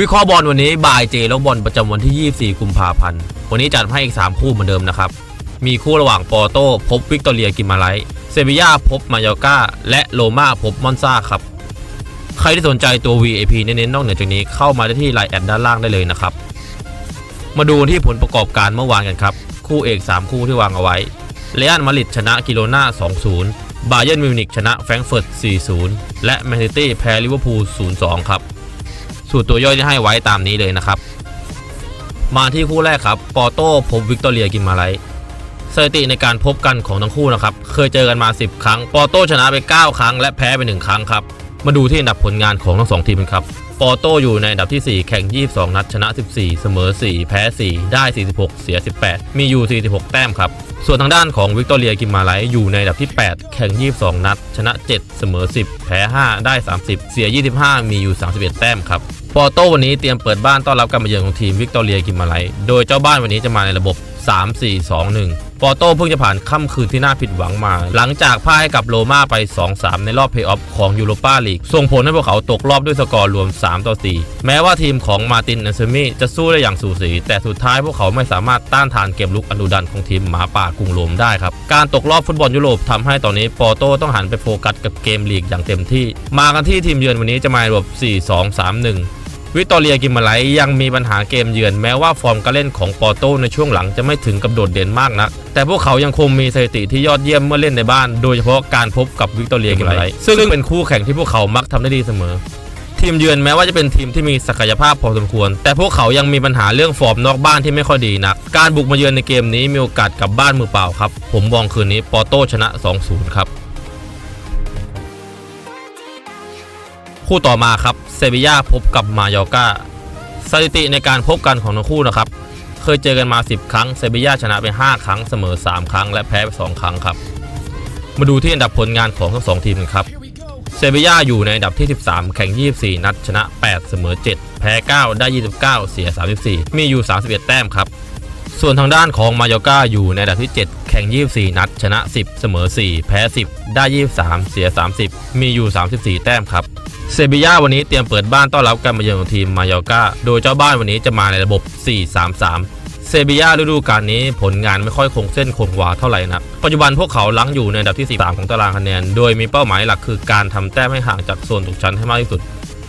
วิเคราะห์บอลวันนี้บ่ายเจแล้วบอลประจำวันที่ 24 กุมภาพันธ์ วันนี้จัดให้อีก 3 คู่เหมือนเดิมนะครับ มีคู่ระหว่างปอร์โต้พบวิกตอเรียกิมาไลท์เซบียาพบมายอกาและโรม่าพบมอนซาครับ ใครที่สนใจตัว VAP เน้นๆนอกเหนือจากนี้เข้ามาได้ที่ไลน์แอดด้านล่างได้เลยนะครับ มาดูที่ผลประกอบการเมื่อวานกันครับ คู่เอก 3 คู่ที่วางเอาไว้เรอัลมาดริดชนะกิโลนา2-0 บาเยิร์นมิวนิกชนะแฟรงก์เฟิร์ต4-0 และแมนซิตี้แพ้ลิเวอร์พูล0-2 ครับ สูตรตัวย่อยที่ให้ไว้ตามนี้เลยนะครับ มาที่คู่แรกครับปอโต้พบวิกตอเรียกิมมาไลท์สถิติในการพบกันของทั้งคู่นะครับ เคยเจอกันมา 10 ครั้ง ปอโต้ชนะไป 9 ครั้ง และแพ้ไป 1 ครั้งครับ มาดูที่อันดับผลงานของทั้งสองทีมกันครับ ปอโต้อยู่ในอันดับที่ 4 แข่ง 22 นัด ชนะ 14 เสมอ 4 แพ้ 4 ได้ 46 เสีย 18 มีอยู่ 46 แต้มครับ ส่วนทางด้านของวิกตอเรียกิมมาไลท์อยู่ในอันดับที่ 8 แข่ง 22 นัด ชนะ 7 เสมอ 10 แพ้ 5 ได้ 30 เสีย 25 มีอยู่ 31 แต้มครับ ปอร์โต้วันนี้เตรียมเปิดบ้านต้อนรับการมาเยือนของทีมวิกตอเรียกิมมาไลท์โดยเจ้าบ้านวันนี้จะมาในระบบ 3-4-2-1 ปอร์โต้เพิ่งจะผ่านค่ำคืนที่น่าผิดหวังมา หลังจากพ่ายกับโรม่าไป 2-3 ในรอบเพลย์ออฟของยูโรปาลีก ส่งผลให้พวกเขาตกรอบด้วยสกอร์รวม 3-4 แม้ว่าทีมของมาตินแอนเซมี่จะสู้ได้อย่างสูสี แต่สุดท้ายพวกเขาไม่สามารถต้านทานเกมลุกอันดุดันของทีมหมาป่ากรุงโรมได้ครับ การตกรอบฟุตบอลยุโรปทำให้ตอนนี้ปอร์โต้ต้องหันไปโฟกัสกับเกมลีกอย่างเต็มที่ มากันที่ทีมเยือนวันนี้จะมาระบบ4-2-3-1 วิกตอเรียกิมมาไลท์ยังมีปัญหาเกมเยือนแม้ว่าฟอร์มการเล่นของปอร์โตในช่วงหลังจะไม่ถึงกับโดดเด่นมากนัก แต่พวกเขายังคงมีสถิติที่ยอดเยี่ยมเมื่อเล่นในบ้าน โดยเฉพาะการพบกับวิกตอเรียกิมมาไลท์ซึ่งเป็นคู่แข่งที่พวกเขามักทำได้ดีเสมอ ทีมเยือนแม้ว่าจะเป็นทีมที่มีศักยภาพพอสมควร แต่พวกเขายังมีปัญหาเรื่องฟอร์มนอกบ้านที่ไม่ค่อยดีนัก การบุกมาเยือนในเกมนี้มีโอกาสกลับบ้านมือเปล่าครับ ผมมองคืนนี้ปอร์โตชนะ 2-0 ครับ คู่ต่อมาครับเซบีย่าพบกับมายอกาสถิติในการพบกันของทั้งคู่นะครับ เคยเจอกันมา 10 ครั้งเซบีย่าชนะไป 5 ครั้งเสมอ 3 ครั้ง และแพ้ไป 2 ครั้งครับ มาดูที่อันดับผลงานของทั้ง2ทีมกันครับเซบีย่าอยู่ในอันดับที่ 13 แข่ง 24 นัดชนะ 8 เสมอ 7 แพ้ 9 ได้ 29 เสีย 34 มีอยู่ 31 แต้มครับ ส่วนทางด้านของมายอกาอยู่ในอันดับที่ 7 แข่ง 24 นัดชนะ 10 เสมอ 4 แพ้ 10 ได้ 23 เสีย 30 มีอยู่ 34 แต้มครับ เซบียาวันนี้เตรียมเปิดบ้านต้อนรับการมาเยือนของทีมมายอกาโดยเจ้าบ้านวันนี้จะมาในระบบ 4-3-3 เซบียาฤดูกาลนี้ผลงานไม่ค่อยคงเส้นคงวาเท่าไหร่นักปัจจุบันพวกเขาลังอยู่ในอันดับที่ 13 ของตารางคะแนน โดยมีเป้าหมายหลักคือการทำแต้มให้ห่างจากโซนตกชั้นให้มากที่สุด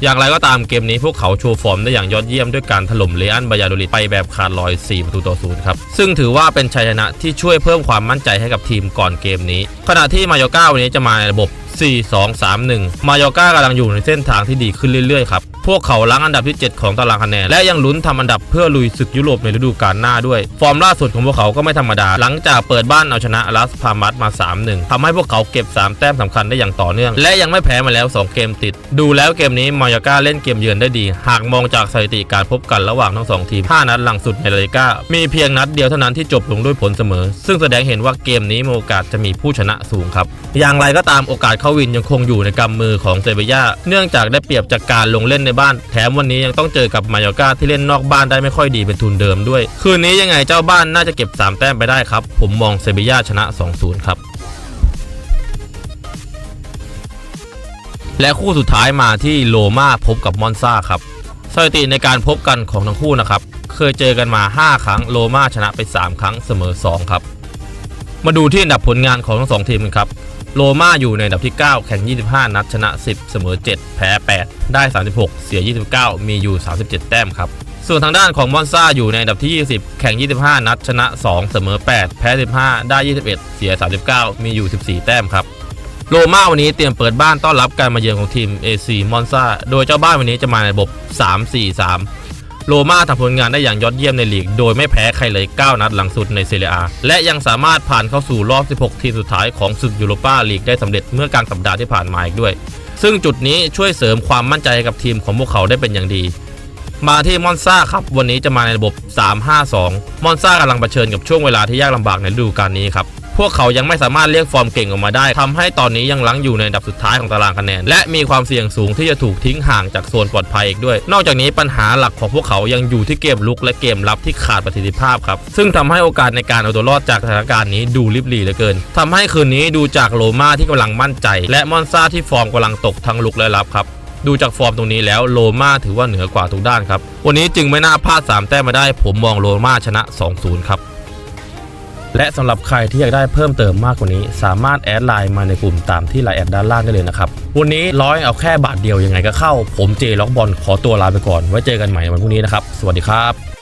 อย่างไรก็ตามเกมนี้พวกเขาโชว์ฟอร์มได้อย่างยอดเยี่ยมด้วยการถล่มเรอัลบายาโดลิดไปแบบขาดลอย 4 ประตูต่อศูนย์ครับ ซึ่งถือว่าเป็นชัยชนะที่ช่วยเพิ่มความมั่นใจให้กับทีมก่อนเกมนี้ ขณะที่มายอกาวันนี้จะมาในระบบ 4-2-3-1 มายอก้ากำลังอยู่ในเส้นทางที่ดีขึ้นเรื่อยๆครับพวกเขาล้างอันดับที่ 7 ของตารางคะแนน และยังลุ้นทำอันดับเพื่อลุยศึกยุโรปในฤดูกาลหน้าด้วย ฟอร์มล่าสุดของพวกเขาก็ไม่ธรรมดา หลังจากเปิดบ้านเอาชนะลัสพามัสมา 3-1ทำให้พวกเขาเก็บ 3 แต้มสำคัญได้อย่างต่อเนื่อง และยังไม่แพ้มาแล้ว 2 เกมติด ดูแล้วเกมนี้มายากาเล่นเกมเยือนได้ดี หากมองจากสถิติการพบกันระหว่างทั้งสองทีม5นัดหลังสุดในลาลิก้ามีเพียงนัดเดียวเท่านั้นที่จบลงด้วยผลเสมอ ซึ่งแสดงเห็นว่าเกมนี้มีโอกาสจะมีผู้ชนะสูงครับอย่างไรก็ตามโอกาสเข้าวินยังคงอยู่ในกำมือของเซเบียาเนื่องจากได้เปรียบจากการลงเล่นในบ้าน แถมวันนี้ยังต้องเจอกับมายอกาที่เล่นนอกบ้านได้ไม่ค่อยดีเป็นทุนเดิมด้วย คืนนี้ยังไงเจ้าบ้านน่าจะเก็บ 3 แต้มไปได้ครับ ผมมองเซบียาชนะ 2-0 ครับและคู่สุดท้ายมาที่โลมาพบกับมอนซาครับสถิติในการพบกันของทั้งคู่นะครับ เคยเจอกันมา 5 ครั้งโลมาชนะไป 3 ครั้งเสมอ 2 ครับ มาดูที่อันดับผลงานของทั้งสองทีมกันครับ โรม่าอยู่ในอันดับที่ 9 แข่ง 25 นัดชนะ 10 เสมอ 7 แพ้ 8 ได้ 36 เสีย 29 มีอยู่ 37 แต้มครับ ส่วนทางด้านของมอนซาอยู่ในอันดับที่ 20 แข่ง 25 นัดชนะ 2 เสมอ 8 แพ้ 15 ได้ 21 เสีย 39 มีอยู่ 14 แต้มครับโรม่าวันนี้เตรียมเปิดบ้านต้อนรับการมาเยือนของทีม AC มอนซาโดยเจ้าบ้านวันนี้จะมาในระบบ 3-4-3 โรม่าทำผลงานได้อย่างยอดเยี่ยมในลีก โดยไม่แพ้ใครเลย 9 นัดหลังสุดในเซเรียอาและยังสามารถผ่านเข้าสู่รอบ 16 ทีมสุดท้ายของศึกยูโรปาลีกได้สำเร็จเมื่อกลางสัปดาห์ที่ผ่านมาอีกด้วย ซึ่งจุดนี้ช่วยเสริมความมั่นใจให้กับทีมของพวกเขาได้เป็นอย่างดีมาที่มอนซาครับวันนี้จะมาในระบบ 3-5-2 มอนซากำลังเผชิญกับช่วงเวลาที่ยากลำบากในฤดูกาลนี้ครับ พวกเขายังไม่สามารถเรียกฟอร์มเก่งออกมาได้ทำให้ตอนนี้ยังลังอยู่ในอันดับสุดท้ายของตารางคะแนน และมีความเสี่ยงสูงที่จะถูกทิ้งห่างจากโซนปลอดภัยอีกด้วย นอกจากนี้ปัญหาหลักของพวกเขายังอยู่ที่เกมลุกและเกมรับที่ขาดประสิทธิภาพครับ ซึ่งทำให้โอกาสในการเอาตัวรอดจากสถานการณ์นี้ดูลิบหลี่เหลือเกินทำให้คืนนี้ดูจากโรมาที่กำลังมั่นใจ และมอนซาที่ฟอร์มกำลังตกทั้งลุกและรับครับดูจากฟอร์มตรงนี้แล้วโลมาถือว่าเหนือกว่าทุกด้านครับ วันนี้จึงไม่น่าพลาด 3 แต้มมาได้ ผมมองโลมาชนะ 2-0 ครับ และสำหรับใครที่อยากได้เพิ่มเติมมากกว่านี้ สามารถแอดไลน์มาในกลุ่มตามที่ไลน์แอดด้านล่างได้เลยนะครับ วันนี้ร้อยเอาแค่บาทเดียวยังไงก็เข้า ผมเจล็อกบอลขอตัวลาไปก่อน ไว้เจอกันใหม่ในวันพรุ่งนี้นะครับ สวัสดีครับ